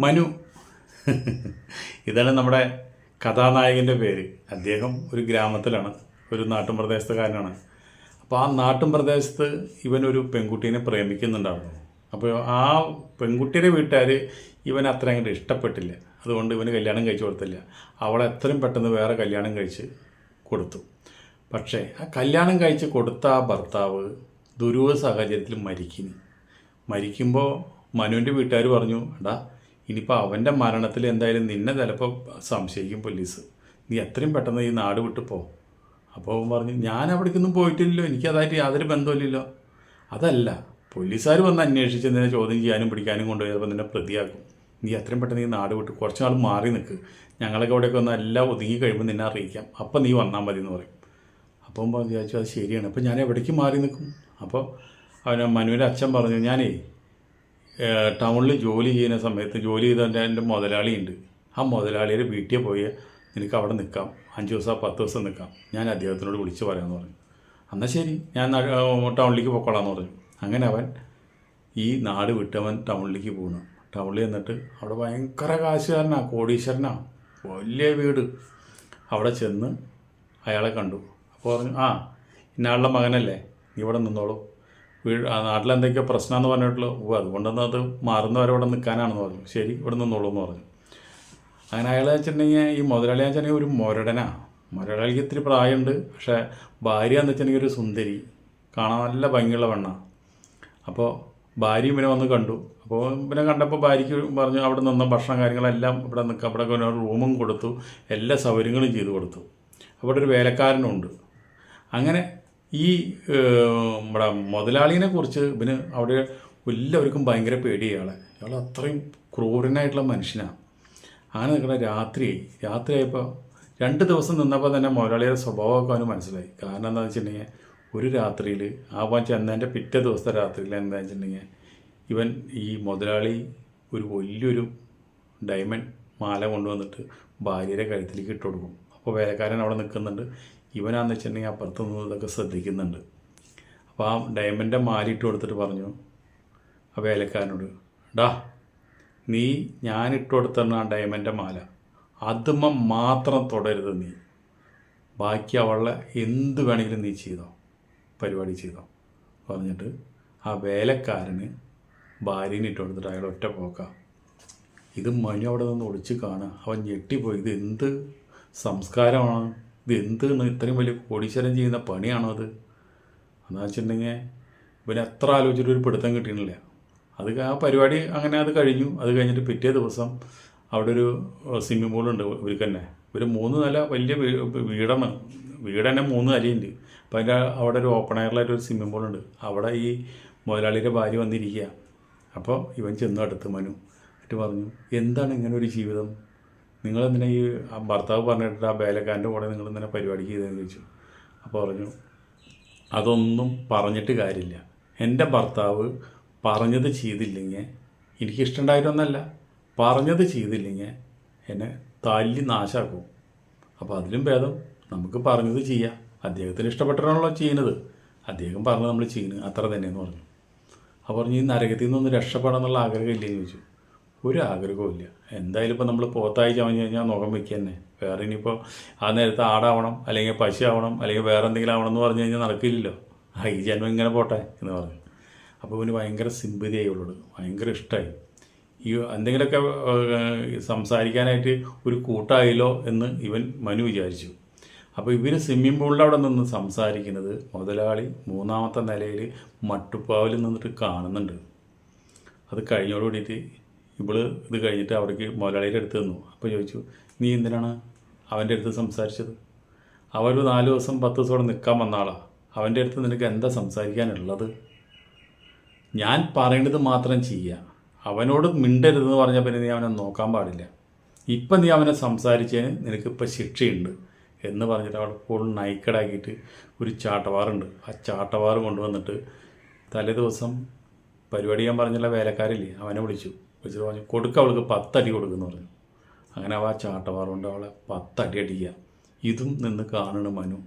മനു. ഇതാണ് നമ്മുടെ കഥാനായകന്റെ പേര്. അദ്ദേഹം ഒരു ഗ്രാമത്തിലാണ് ഒരു നാട്ടും പ്രദേശത്തുകാരനാണ് അപ്പോൾ ആ നാട്ടും പ്രദേശത്ത് ഇവനൊരു പെൺകുട്ടീനെ പ്രേമിക്കുന്നുണ്ടായിരുന്നു. അപ്പോൾ ആ പെൺകുട്ടിയുടെ വീട്ടുകാർ ഇവൻ അത്ര അങ്ങോട്ട് ഇഷ്ടപ്പെട്ടില്ല. അതുകൊണ്ട് ഇവന് കല്യാണം കഴിച്ചു കൊടുത്തില്ല. അവളെ എത്രയും പെട്ടെന്ന് വേറെ കല്യാണം കഴിച്ച് കൊടുത്തു. പക്ഷേ ആ കല്യാണം കഴിച്ച് കൊടുത്ത ആ ഭർത്താവ് ദുരൂഹ സാഹചര്യത്തിൽ മരിക്കുന്നു. മരിക്കുമ്പോൾ മനുവിന്റെ വീട്ടുകാർ പറഞ്ഞു എടാ ഇനിയിപ്പോൾ അവന്റെ മരണത്തിൽ എന്തായാലും നിന്നെ ചിലപ്പോൾ സംശയിക്കും പോലീസ് നീ എത്രയും പെട്ടെന്ന് ഈ നാട് വിട്ടു പോ. അപ്പോൾ അവൻ പറഞ്ഞു ഞാൻ അവിടേക്കൊന്നും പോയിട്ടില്ലല്ലോ. എനിക്കതായിട്ട് യാതൊരു ബന്ധമില്ലല്ലോ അതല്ല പോലീസുകാർ വന്ന് അന്വേഷിച്ച് നിന്നെ ചോദ്യം ചെയ്യാനും പിടിക്കാനും കൊണ്ടുപോയി ചിലപ്പോൾ നിന്നെ പ്രതിയാക്കും. നീ എത്രയും പെട്ടെന്ന് ഈ നാട് വിട്ട് കുറച്ച് നാൾ മാറി നിൽക്ക്. ഞങ്ങളൊക്കെ അവിടെയൊക്കെ ഒന്ന് എല്ലാം ഒതുങ്ങി കഴിയുമ്പോൾ നിന്നെ അറിയിക്കാം. അപ്പം നീ വന്നാൽ മതി എന്ന് പറയും. അപ്പം വിചാരിച്ചു അത് ശരിയാണ്. അപ്പോൾ ഞാൻ എവിടേക്ക് മാറി നിൽക്കും? അപ്പോൾ അവൻ മനുവിന്റെ അച്ഛൻ പറഞ്ഞു ഞാനേ ടൗണിൽ ജോലി ചെയ്യുന്ന സമയത്ത് ജോലി ചെയ്തതിന്റെ എന്റെ മുതലാളിയുണ്ട്. ആ മുതലാളിയുടെ വീട്ടിൽ പോയി നിനക്ക് അവിടെ നിൽക്കാം. അഞ്ച് ദിവസം പത്ത് ദിവസം നിൽക്കാം. ഞാൻ അദ്ദേഹത്തിനോട് വിളിച്ച് പറയാമെന്ന് പറഞ്ഞു. എന്നാൽ ശരി ഞാൻ ടൗണിലേക്ക് പോയിക്കോളാമെന്ന് പറഞ്ഞു. അങ്ങനെ അവൻ ഈ നാട് വിട്ടവൻ ടൗണിലേക്ക് പോകുന്നു ടൗണിൽ ചെന്നിട്ട് അവിടെ ഭയങ്കര കാശുകാരനാണ് കോടീശ്വരനാണ് വലിയ വീട്. അവിടെ ചെന്ന് അയാളെ കണ്ടു. അപ്പോൾ പറഞ്ഞു ആ ഇന്നയാളുടെ മകനല്ലേ? നീ ഇവിടെ നിന്നോളൂ. വീട് ആ നാട്ടിലെന്തൊക്കെയോ പ്രശ്നമെന്ന് പറഞ്ഞിട്ടുള്ളൂ ഓ അതുകൊണ്ടൊന്നും അത് മാറുന്നവരെ ഇവിടെ നിൽക്കാനാണെന്ന് പറഞ്ഞു. ശരി ഇവിടെ നിന്നോളൂ എന്ന് പറഞ്ഞു. അങ്ങനെ അയാൾ വെച്ചിട്ടുണ്ടെങ്കിൽ ഈ മുതലാളി വെച്ചിട്ടുണ്ടെങ്കിൽ ഒരു മുരടനാ. മുരടാളിക്ക് ഇത്തിരി പ്രായമുണ്ട് പക്ഷേ ഭാര്യ എന്ന് വെച്ചിട്ടുണ്ടെങ്കിൽ ഒരു സുന്ദരി. കാണാൻ നല്ല ഭംഗിയുള്ള പെണ്ണ. അപ്പോൾ ഭാര്യ ഇവനെ വന്ന് കണ്ടു. അപ്പോൾ ഇവനെ കണ്ടപ്പോൾ ഭാര്യയ്ക്ക് പറഞ്ഞു അവിടെ നിന്ന് ഭക്ഷണം കാര്യങ്ങളെല്ലാം ഇവിടെ നിൽക്കുക അവിടെ ഒരു റൂമും കൊടുത്തു എല്ലാ സൗകര്യങ്ങളും ചെയ്തു കൊടുത്തു. അവിടെ ഒരു വേലക്കാരനുണ്ട്. അങ്ങനെ ഈ നമ്മുടെ മുതലാളിനെ കുറിച്ച് ഇവന് അവിടെ എല്ലാവർക്കും ഭയങ്കര പേടി ഇയാളെ. ഇയാൾ അത്രയും ക്രൂരനായിട്ടുള്ള മനുഷ്യനാണ് അങ്ങനെ നിൽക്കുന്ന രാത്രി രാത്രിയായപ്പോൾ രണ്ട് ദിവസം നിന്നപ്പോൾ തന്നെ മുതലാളിയുടെ സ്വഭാവമൊക്കെ അവന് മനസ്സിലായി. കാരണം എന്താണെന്ന് വെച്ചിട്ടുണ്ടെങ്കിൽ ഒരു രാത്രിയിൽ ആ അവൻ ചെന്നതിന്റെ പിറ്റേ ദിവസത്തെ രാത്രിയിൽ എന്താണെന്ന് വെച്ചിട്ടുണ്ടെങ്കിൽ ഇവൻ ഈ മുതലാളി ഒരു വലിയൊരു ഡയമണ്ട് മാല കൊണ്ടുവന്നിട്ട് ഭാര്യയുടെ കഴുത്തിലേക്ക് ഇട്ട് കൊടുക്കും. അപ്പോൾ വേലക്കാരൻ അവിടെ നിൽക്കുന്നുണ്ട്. ഇവനാന്ന് വെച്ചിട്ടുണ്ടെങ്കിൽ അപ്പുറത്ത് നിന്ന് ഇതൊക്കെ ശ്രദ്ധിക്കുന്നുണ്ട്. അപ്പോൾ ആ ഡയമന്റെ മാലിട്ട് കൊടുത്തിട്ട് പറഞ്ഞു ആ വേലക്കാരനോട് ഡാ നീ ഞാൻ ഇട്ട് കൊടുത്തിരുന്ന ആ ഡയമന്റെ മാല. അതുമ്മ മാത്രം തുടരുത് നീ. ബാക്കി അവളെ എന്ത് വേണമെങ്കിലും നീ ചെയ്തോ പരിപാടി ചെയ്തോ പറഞ്ഞിട്ട് ആ വേലക്കാരന് ഭാര്യനെ ഇട്ട് കൊടുത്തിട്ട് അയാൾ ഒറ്റ പോക്കാം. ഇത് മനു അവിടെ നിന്ന് ഒളിച്ച് കാണുക. അവൻ ഞെട്ടിപ്പോയി. ഇത് എന്ത് സംസ്കാരമാണ്. ഇത് എന്ത് ഇത്രയും വലിയ കോടീശ്വരം ചെയ്യുന്ന പണിയാണോ അത്? എന്ന് വെച്ചിട്ടുണ്ടെങ്കിൽ ഇവന് എത്ര ആലോചിച്ചിട്ട് ഒരു പിടുത്തം കിട്ടിയിട്ടില്ല. അത് ആ പരിപാടി അങ്ങനെ അത് കഴിഞ്ഞു. അത് കഴിഞ്ഞിട്ട് പിറ്റേ ദിവസം അവിടെ ഒരു സ്വിമ്മിംഗ് പൂളുണ്ട് ഇവർക്ക് തന്നെ. ഒരു മൂന്ന് നില വലിയ വീടാണ് വീട് തന്നെ മൂന്ന് നിലയുണ്ട്. അപ്പോൾ അതിന്റെ അവിടെ ഒരു ഓപ്പൺ എയറിലായിട്ട് ഒരു സ്വിമ്മിംഗ് പൂളുണ്ട് അവിടെ ഈ മുതലാളിയുടെ ഭാര്യ വന്നിരിക്കുക. അപ്പോൾ ഇവൻ ചെന്നു അടുത്ത് മനു. എന്നിട്ട് പറഞ്ഞു എന്താണ് ഇങ്ങനെ ഒരു ജീവിതം? നിങ്ങളെന്തിനാ ഈ ആ ഭർത്താവ് പറഞ്ഞിട്ട് ആ വേലക്കാരന്റെ കൂടെ നിങ്ങൾ ഇങ്ങനെ പരിപാടിക്ക് ചെയ്തതെന്ന് ചോദിച്ചു. അപ്പോൾ പറഞ്ഞു അതൊന്നും പറഞ്ഞിട്ട് കാര്യമില്ല. എന്റെ ഭർത്താവ് പറഞ്ഞത് ചെയ്തില്ലെങ്കിൽ എനിക്കിഷ്ടമുണ്ടായിട്ടൊന്നല്ല പറഞ്ഞത് ചെയ്തില്ലെങ്കിൽ എന്നെ തല്ലി നാശാക്കും. അപ്പോൾ അതിലും ഭേദം നമുക്ക് പറഞ്ഞത് ചെയ്യാം. അദ്ദേഹത്തിന് ഇഷ്ടപ്പെട്ടിട്ടാണല്ലോ ചെയ്യുന്നത്. അദ്ദേഹം പറഞ്ഞത് നമ്മൾ ചെയ്യുന്നത് അത്ര തന്നെയെന്ന് പറഞ്ഞു. അപ്പോൾ പറഞ്ഞു ഈ നരകത്തിൽ നിന്നൊന്ന് രക്ഷപ്പെടാൻ എന്നുള്ള ആഗ്രഹമില്ലെന്ന് ചോദിച്ചു. ഒരു ആഗ്രഹവും ഇല്ല എന്തായാലും ഇപ്പോൾ നമ്മൾ പോത്തായി ചവഞ്ഞ് കഴിഞ്ഞാൽ മുഖം വയ്ക്കുക തന്നെ വേറെ ഇനിയിപ്പോൾ ആ നേരത്തെ ആടാവണം അല്ലെങ്കിൽ പശു ആവണം അല്ലെങ്കിൽ വേറെ എന്തെങ്കിലും ആവണം എന്ന് പറഞ്ഞു കഴിഞ്ഞാൽ നടക്കില്ലല്ലോ. ആ ഈ ജന്മം ഇങ്ങനെ പോട്ടെ എന്ന് പറഞ്ഞു. അപ്പോൾ ഇവന് ഭയങ്കര സിമ്പതിയായി ഉള്ളത് ഭയങ്കര ഇഷ്ടമായി ഈ എന്തെങ്കിലുമൊക്കെ സംസാരിക്കാനായിട്ട് ഒരു കൂട്ടായല്ലോ എന്ന് ഇവൻ മനു വിചാരിച്ചു. അപ്പോൾ ഇവർ സ്വിമ്മിംഗ് പൂളിൽ അവിടെ നിന്ന് സംസാരിക്കുന്നത് മുതലാളി മൂന്നാമത്തെ നിലയിൽ മട്ടുപ്പാവിൽ നിന്നിട്ട് കാണുന്നുണ്ട്. അത് കഴിഞ്ഞോട് ഇവൾ ഇത് കഴിഞ്ഞിട്ട് അവർക്ക് മുതലാളിയുടെ അടുത്ത് നിന്നു. അപ്പോൾ ചോദിച്ചു നീ എന്തിനാണ് അവന്റെ അടുത്ത് സംസാരിച്ചത്? അവർ നാല് ദിവസം പത്ത് ദിവസം നിൽക്കാൻ വന്ന ആളാ. അവന്റെ അടുത്ത് നിനക്ക് എന്താ സംസാരിക്കാനുള്ളത്? ഞാൻ പറയേണ്ടത് മാത്രം ചെയ്യുക അവനോട് മിണ്ടരുതെന്ന് പറഞ്ഞാൽ പിന്നെ നീ അവനെ നോക്കാൻ പാടില്ല. ഇപ്പം നീ അവനെ സംസാരിച്ചതിന് നിനക്കിപ്പോൾ ശിക്ഷയുണ്ട്. എന്ന് പറഞ്ഞിട്ട് അവിടെ ഫുൾ നൈക്കടാക്കിയിട്ട് ഒരു ചാട്ടവാറുണ്ട്. ആ ചാട്ടവാറ് കൊണ്ടുവന്നിട്ട് തലേ ദിവസം പരിപാടി ചെയ്യാൻ പറഞ്ഞുള്ള വേലക്കാരില്ലേ അവനെ വിളിച്ചു. വിളിച്ചിട്ട് പറഞ്ഞു കൊടുക്ക അവൾക്ക് പത്തടി കൊടുക്കുന്നു പറഞ്ഞു. അങ്ങനെ അവ ആ ചാട്ടവാറ് കൊണ്ട് അവളെ പത്തടി അടിക്കുക. ഇതും നിന്ന് കാണണം മനു.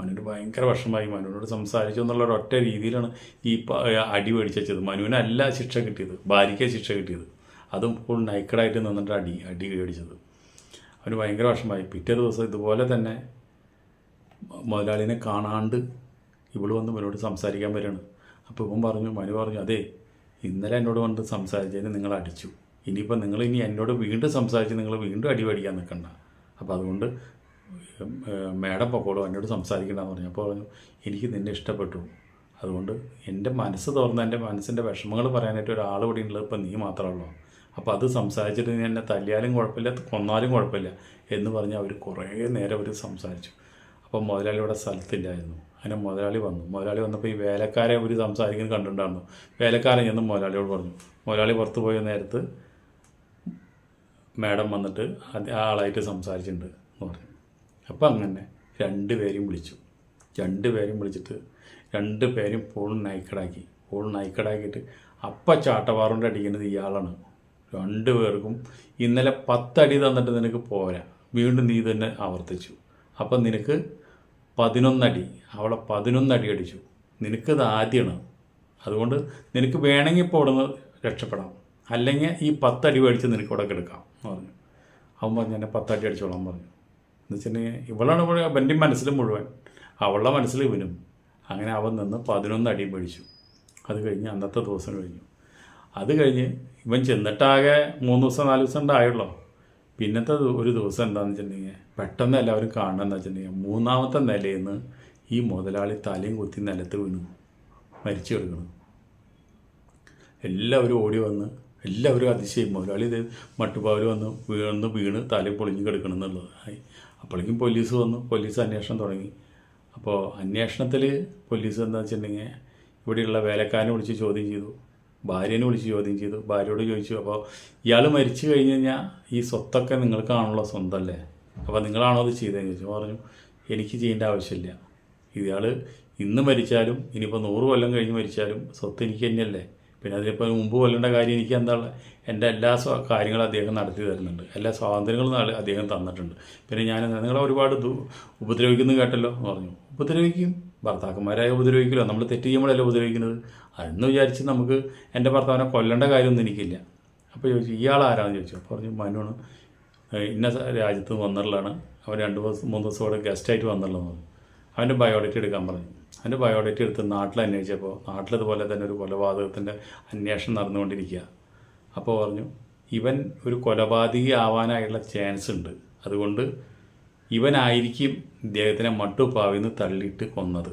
മനുവിന് ഭയങ്കര വിഷമായി മനുവിനോട് സംസാരിച്ചു എന്നുള്ള ഒരൊറ്റ രീതിയിലാണ് ഈ അടി മേടിച്ചത് മനുവിനല്ല ശിക്ഷ കിട്ടിയത്. ഭാര്യയ്ക്ക് ശിക്ഷ കിട്ടിയത്. അതും ഫുൾ നൈക്കഡായിട്ട് നിന്നിട്ട് അടി അടി മേടിച്ചത്. അവന് ഭയങ്കര വിഷമമായി. പിറ്റേ ദിവസം ഇതുപോലെ തന്നെ മുതലാളിനെ കാണാണ്ട് ഇവൾ വന്ന് ഇവനോട് സംസാരിക്കാൻ വരികയാണ്. അപ്പോൾ ഇവൻ പറഞ്ഞു മനു പറഞ്ഞു അതെ ഇന്നലെ എന്നോട് വന്നിട്ട് സംസാരിച്ചതിന് നിങ്ങൾ അടിച്ചു. ഇനിയിപ്പോൾ നിങ്ങൾ ഇനി എന്നോട് വീണ്ടും സംസാരിച്ച് നിങ്ങൾ വീണ്ടും അടി മേടിക്കാൻ നിൽക്കണ്ട. അപ്പോൾ അതുകൊണ്ട് മേഡം പൊക്കോളൂ എന്നോട് സംസാരിക്കണ്ടെന്ന് പറഞ്ഞു. അപ്പോൾ പറഞ്ഞു എനിക്ക് നിന്നെ ഇഷ്ടപ്പെട്ടു. അതുകൊണ്ട് എന്റെ മനസ്സ് തുറന്ന് എന്റെ മനസ്സിന്റെ വിഷമങ്ങൾ പറയാനായിട്ട് ഒരാൾ ഇവിടെ ഉള്ളത് ഇപ്പം നീ മാത്രമേ ഉള്ളൂ. അപ്പോൾ അത് സംസാരിച്ചിട്ട് നീ എന്നെ തല്ലിയാലും കുഴപ്പമില്ല കൊന്നാലും കുഴപ്പമില്ല എന്ന് പറഞ്ഞ് അവർ കുറേ നേരം അവർ സംസാരിച്ചു. അപ്പോൾ മുതലാളി ഇവിടെ സ്ഥലത്തില്ലായിരുന്നു. അങ്ങനെ മുതലാളി വന്നു. മുതലാളി വന്നപ്പോൾ ഈ വേലക്കാരെ ഒരു സംസാരിക്കുന്നത് കണ്ടിട്ടുണ്ടായിരുന്നു. വേലക്കാരൻ ചെന്ന് മുതലാളിയോട് പറഞ്ഞു. മുതലാളി പുറത്ത് പോയ നേരത്ത് മാഡം വന്നിട്ട് ആ ആളായിട്ട് സംസാരിച്ചിട്ടുണ്ട് എന്ന് പറഞ്ഞു. അപ്പം അങ്ങനെ രണ്ട് പേരെയും വിളിച്ചു. രണ്ട് പേരെയും വിളിച്ചിട്ട് രണ്ട് പേരും ഫുൾ നൈക്കടാക്കി ഫുൾ നൈക്കടാക്കിയിട്ട് അപ്പം ചാട്ടവാറുണ്ട് അടിക്കുന്നത് ഇയാളാണ്. രണ്ട് പേർക്കും ഇന്നലെ പത്തടി തന്നിട്ട് നിനക്ക് പോരാ. വീണ്ടും നീ തന്നെ ആവർത്തിച്ചു. അപ്പം നിനക്ക് പതിനൊന്നടി. അവളെ പതിനൊന്നടി അടിച്ചു. നിനക്കത് ആദ്യമാണ് അതുകൊണ്ട് നിനക്ക് വേണമെങ്കിൽ ഇപ്പോൾ ഇവിടെ നിന്ന് രക്ഷപ്പെടാം. അല്ലെങ്കിൽ ഈ പത്തടി മേടിച്ച് നിനക്ക് ഇവിടെ കിടക്കാം എന്ന് പറഞ്ഞു. അവൻ പറഞ്ഞു എന്നെ പത്തടി അടിച്ചോളാൻ പറഞ്ഞു. എന്ന് വെച്ചിട്ടുണ്ടെങ്കിൽ ഇവളാണ് ഇവിടെ അവന്റെ മനസ്സിൽ മുഴുവൻ. അവളുടെ മനസ്സിൽ ഇവനും. അങ്ങനെ അവൻ നിന്ന് പതിനൊന്ന് അടി മേടിച്ചു. അത് കഴിഞ്ഞ് അന്നത്തെ ദിവസം കഴിഞ്ഞു. അത് കഴിഞ്ഞ് ഇവൻ ചെന്നിട്ടാകെ മൂന്ന് ദിവസം നാല് ദിവസം ഉണ്ടായുള്ളൂ? പിന്നത്തെ ഒരു ദിവസം എന്താണെന്ന് വെച്ചിട്ടുണ്ടെങ്കിൽ പെട്ടെന്ന് എല്ലാവരും കാണണമെന്ന് വെച്ചിട്ടുണ്ടെങ്കിൽ മൂന്നാമത്തെ നിലയിൽ നിന്ന് ഈ മുതലാളി തലയും കുത്തി നിലത്ത് വീണു. മരിച്ചു കിടക്കണം എല്ലാവരും ഓടി വന്ന് എല്ലാവരും അതിശയം. മുതലാളി ഇത് മട്ടുപാവിൽ വന്ന് വീണ് വീണ് തലയും പൊളിഞ്ഞ് കിടക്കണം എന്നുള്ളത്. അപ്പോഴേക്കും പോലീസ് വന്നു പോലീസ് അന്വേഷണം തുടങ്ങി. അപ്പോൾ അന്വേഷണത്തിൽ പോലീസ് എന്താ വെച്ചിട്ടുണ്ടെങ്കിൽ ഇവിടെയുള്ള വേലക്കാരനെ വിളിച്ച് ചോദ്യം ചെയ്തു. ഭാര്യനെ വിളിച്ച് ചോദ്യം ചെയ്തു. ഭാര്യയോട് ചോദിച്ചു അപ്പോൾ ഇയാൾ മരിച്ചു കഴിഞ്ഞ് കഴിഞ്ഞാൽ ഈ സ്വത്തൊക്കെ നിങ്ങൾക്കാണുള്ള സ്വന്തമല്ലേ അപ്പോൾ നിങ്ങളാണോ അത് ചെയ്തതെന്ന് ചോദിച്ചു. പറഞ്ഞു എനിക്ക് ചെയ്യേണ്ട ആവശ്യമില്ല. ഇയാൾ ഇന്ന് മരിച്ചാലും ഇനിയിപ്പോൾ നൂറ് കൊല്ലം കഴിഞ്ഞ് മരിച്ചാലും സ്വത്ത് എനിക്ക് തന്നെയല്ലേ? പിന്നെ അതിലിപ്പോൾ മുമ്പ് കൊല്ലേണ്ട കാര്യം എനിക്ക് എന്താണ്? എന്റെ എല്ലാ കാര്യങ്ങളും അദ്ദേഹം നടത്തി തരുന്നുണ്ട്. എല്ലാ സ്വാതന്ത്ര്യങ്ങളും അദ്ദേഹം തന്നിട്ടുണ്ട്. പിന്നെ ഞാൻ നിങ്ങളെ ഒരുപാട് ഉപദ്രവിക്കുന്നു കേട്ടല്ലോ? എന്ന് പറഞ്ഞു. ഉപദ്രവിക്കും. ഭർത്താക്കന്മാരായ ഉപദ്രവിക്കില്ല. നമ്മൾ തെറ്റ് ചെയ്യുമ്പോഴല്ലേ ഉപദ്രവിക്കുന്നത്? അതെന്ന് വിചാരിച്ച് നമുക്ക് എന്റെ ഭർത്താവിനെ കൊല്ലേണ്ട കാര്യമൊന്നും എനിക്കില്ല. അപ്പോൾ ചോദിച്ചു ഇയാൾ ആരാന്ന്? ചോദിച്ചു. അപ്പോൾ പറഞ്ഞു മനുവാണ്. ഇന്ന രാജ്യത്ത് വന്നിട്ടുള്ളതാണ്. അവൻ രണ്ട് ദിവസം മൂന്ന് ദിവസം കൂടെ ഗസ്റ്റായിട്ട് വന്നിട്ടുള്ളതെന്ന് പറഞ്ഞു അവന്റെ ബയോഡേറ്റ് എടുക്കാൻ പറഞ്ഞു. അവന്റെ ബയോഡേറ്റ് എടുത്ത് നാട്ടിൽ അന്വേഷിച്ചപ്പോൾ നാട്ടിലതുപോലെ തന്നെ ഒരു കൊലപാതകത്തിന്റെ അന്വേഷണം നടന്നുകൊണ്ടിരിക്കുക. അപ്പോൾ പറഞ്ഞു ഇവൻ ഒരു കൊലപാതകി ആവാനായുള്ള ചാൻസ് ഉണ്ട്. അതുകൊണ്ട് ഇവനായിരിക്കും ഇദ്ദേഹത്തിനെ മട്ടുപ്പാവിന്ന് തള്ളിയിട്ട് കൊന്നത്.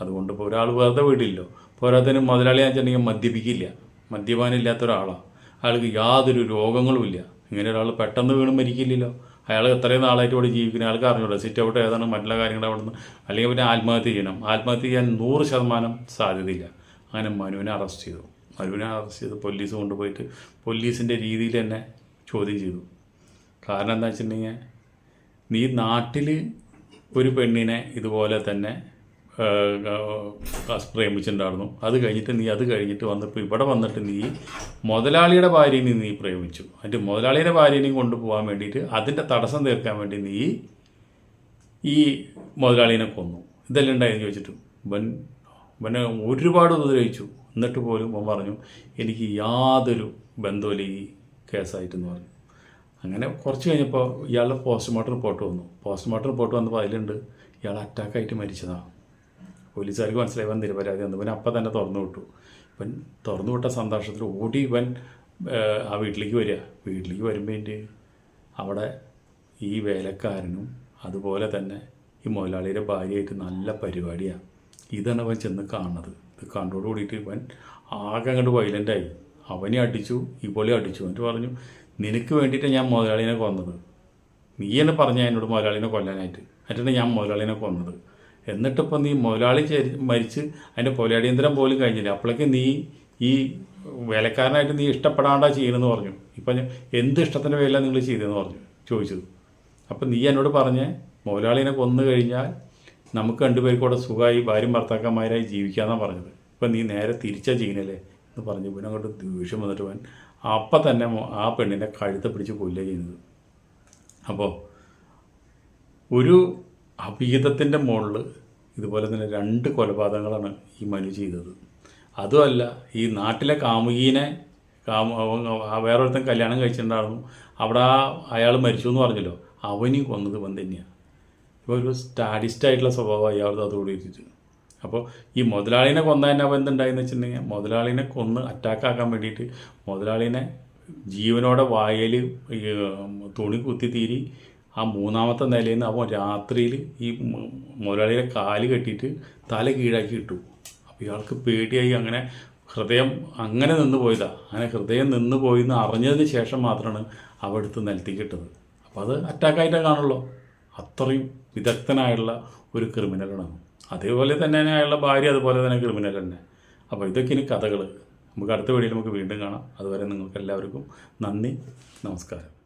അതുകൊണ്ട് ഇപ്പോൾ ഒരാൾ വെറുതെ വീടില്ലോ. പോരാത്തതിന് മുതലാളി വെച്ചിട്ടുണ്ടെങ്കിൽ മദ്യപിക്കില്ല. മദ്യപാനം ഇല്ലാത്ത ഒരാളാണ് അയാൾക്ക് യാതൊരു രോഗങ്ങളും ഇല്ല. ഇങ്ങനെ ഒരാൾ പെട്ടെന്ന് വീണ് മരിക്കില്ലല്ലോ. അയാൾ എത്രയും നാളായിട്ട് ഇവിടെ ജീവിക്കുന്ന. ആൾക്ക് അറിഞ്ഞോളൂ സിറ്റ് ഔട്ട് ഏതാണ്? മറ്റുള്ള കാര്യങ്ങൾ അവിടെ നിന്ന് അല്ലെങ്കിൽ പിന്നെ ആത്മഹത്യ ചെയ്യണം. ആത്മഹത്യ ചെയ്യാൻ നൂറ് ശതമാനം സാധ്യതയില്ല. അങ്ങനെ മനുവിനെ അറസ്റ്റ് ചെയ്തു. മനുവിനെ അറസ്റ്റ് ചെയ്ത് പോലീസ് കൊണ്ടുപോയിട്ട് പോലീസിന്റെ രീതിയിൽ തന്നെ ചോദ്യം ചെയ്തു. കാരണം എന്താ വെച്ചിട്ടുണ്ടെങ്കിൽ നീ നാട്ടിൽ ഒരു പെണ്ണിനെ ഇതുപോലെ തന്നെ പ്രേമിച്ചിട്ടുണ്ടായിരുന്നു. അത് കഴിഞ്ഞിട്ട് നീ അത് കഴിഞ്ഞിട്ട് വന്നപ്പോൾ ഇവിടെ വന്നിട്ട് നീ മുതലാളിയുടെ ഭാര്യനെ നീ പ്രേമിച്ചു. അതിന്റെ മുതലാളിയുടെ ഭാര്യനെയും കൊണ്ടുപോകാൻ വേണ്ടിയിട്ട് അതിന്റെ തടസ്സം തീർക്കാൻ വേണ്ടി നീ ഈ മുതലാളിനെ കൊന്നു. ഇതെല്ലാം ഉണ്ടായെന്ന് ചോദിച്ചിട്ട് ഇവൻ ഇവനെ ഒരുപാട് ഉപദ്രവിച്ചു. എന്നിട്ട് പോലും അവൻ പറഞ്ഞു എനിക്ക് യാതൊരു ബന്ധമില്ല ഈ കേസായിട്ടെന്ന് പറഞ്ഞു. അങ്ങനെ കുറച്ച് കഴിഞ്ഞപ്പോൾ ഇയാളുടെ പോസ്റ്റ്മോർട്ടം റിപ്പോർട്ട് വന്നു. പോസ്റ്റ്മോർട്ടം റിപ്പോർട്ട് വന്നപ്പോൾ അതിലുണ്ട് ഇയാൾ അറ്റാക്കായിട്ട് മരിച്ചതാണ് പോലീസുകാർക്ക് മനസ്സിലായി ഇവൻ നിരപരാധി വന്നു പിന്നെ അപ്പം തന്നെ തുറന്നു വിട്ടു. ഇവൻ തുറന്നു വിട്ട സന്തോഷത്തിൽ ഓടി ഇവൻ ആ വീട്ടിലേക്ക് വരിക. വീട്ടിലേക്ക് വരുമ്പോൾ അവിടെ ഈ വേലക്കാരനും അതുപോലെ തന്നെ ഈ മുതലാളിയുടെ ഭാര്യയായിട്ട് നല്ല പരിപാടിയാണ് ഇതാണ് അവൻ ചെന്ന് കാണുന്നത്. ഇത് കണ്ടോട് കൂടിയിട്ട് ഇവൻ ആകെ അങ്ങോട്ട് വൈലന്റായി അവനെ അടിച്ചു ഇവളെ അടിച്ചു. എന്നിട്ട് പറഞ്ഞു നിനക്ക് വേണ്ടിയിട്ട് ഞാൻ മുതലാളിനെ കൊന്നത്. നീ എന്നെ പറഞ്ഞ എന്നോട് മുതലാളിനെ കൊല്ലാനായിട്ട്. എന്നിട്ടാണ് ഞാൻ മുതലാളിനെ കൊന്നത്. എന്നിട്ടിപ്പോൾ നീ മുതലാളി മരിച്ച് അതിന്റെ പൊലാടിയന്തരം പോലും കഴിഞ്ഞില്ല. അപ്പോഴേക്ക് നീ ഈ വേലക്കാരനായിട്ട് നീ ഇഷ്ടപ്പെടാണ്ടാ ചെയ്യണമെന്ന് പറഞ്ഞു. ഇപ്പം എന്ത് ഇഷ്ടത്തിന്റെ പേരിലാണ് നിങ്ങൾ ചെയ്തതെന്ന് പറഞ്ഞു ചോദിച്ചത്. അപ്പം നീ എന്നോട് പറഞ്ഞ് മുതലാളിനെ കൊന്നു കഴിഞ്ഞാൽ നമുക്ക് രണ്ടുപേർക്കൂടെ കൂടെ സുഖമായി ഭാര്യയും ഭർത്താക്കന്മാരായി ജീവിക്കാമെന്നാണ് പറഞ്ഞത്. ഇപ്പം നീ നേരെ തിരിച്ചാ ചെയ്യുന്നല്ലേ എന്ന് പറഞ്ഞു പിന്നെ അങ്ങോട്ട് ദേഷ്യം വന്നിട്ട് അവൻ അപ്പം തന്നെ ആ പെണ്ണിനെ കഴുത്ത് പിടിച്ച് കൊല്ലുക ചെയ്യുന്നത് അപ്പോൾ ഒരു അഭിഹിതത്തിന്റെ മുകളിൽ ഇതുപോലെ തന്നെ രണ്ട് കൊലപാതകങ്ങളാണ് ഈ മനു ചെയ്തത്. അതുമല്ല ഈ നാട്ടിലെ കാമുകീനെ കാമ- വേറൊരുത്തൻ കല്യാണം കഴിച്ചിട്ടുണ്ടായിരുന്നു. അവിടെ അയാൾ മരിച്ചു എന്ന് പറഞ്ഞല്ലോ. അവനും കൊന്നത് ഇവൻ തന്നെയാണ് ഇപ്പോൾ ഒരു സ്റ്റാഡിസ്റ്റ് ആയിട്ടുള്ള സ്വഭാവം അയാളുടെ അതോടെ വെച്ചിട്ട് അപ്പോൾ ഈ മുതലാളിനെ കൊന്നതിന്റെ അപ്പോൾ എന്തുണ്ടായെന്ന് വെച്ചിട്ടുണ്ടെങ്കിൽ മുതലാളിനെ കൊന്ന് അറ്റാക്കാക്കാൻ വേണ്ടിയിട്ട് മുതലാളിനെ ജീവനോടെ വായയിൽ തുണി കുത്തി തീരി ആ മൂന്നാമത്തെ നിലയിൽ നിന്ന് അപ്പോൾ രാത്രിയിൽ ഈ മുതലാളിയുടെ കാൽ കെട്ടിയിട്ട് തല കീഴാക്കി ഇട്ടു. അപ്പോൾ ഇയാൾക്ക് പേടിയായി. അങ്ങനെ ഹൃദയം അങ്ങനെ നിന്ന് പോയതാ. അങ്ങനെ ഹൃദയം നിന്ന് പോയി എന്ന് അറിഞ്ഞതിന് ശേഷം മാത്രമാണ് അവിടുത്തെ നിലത്തേക്ക് ഇട്ടത്. അപ്പോൾ അത് അറ്റാക്കായിട്ടേ കാണുള്ളൂ. അത്രയും വിദഗ്ധനായുള്ള ഒരു ക്രിമിനലാണ് അതേപോലെ തന്നെ അയാളുടെ ഭാര്യ അതുപോലെ തന്നെ ക്രിമിനൽ തന്നെ. അപ്പോൾ ഇതൊക്കെ ഇനി കഥകൾ നമുക്ക് അടുത്ത വീഡിയോയിൽ നമുക്ക് വീണ്ടും കാണാം. അതുവരെ നിങ്ങൾക്ക് എല്ലാവർക്കും നന്ദി നമസ്കാരം.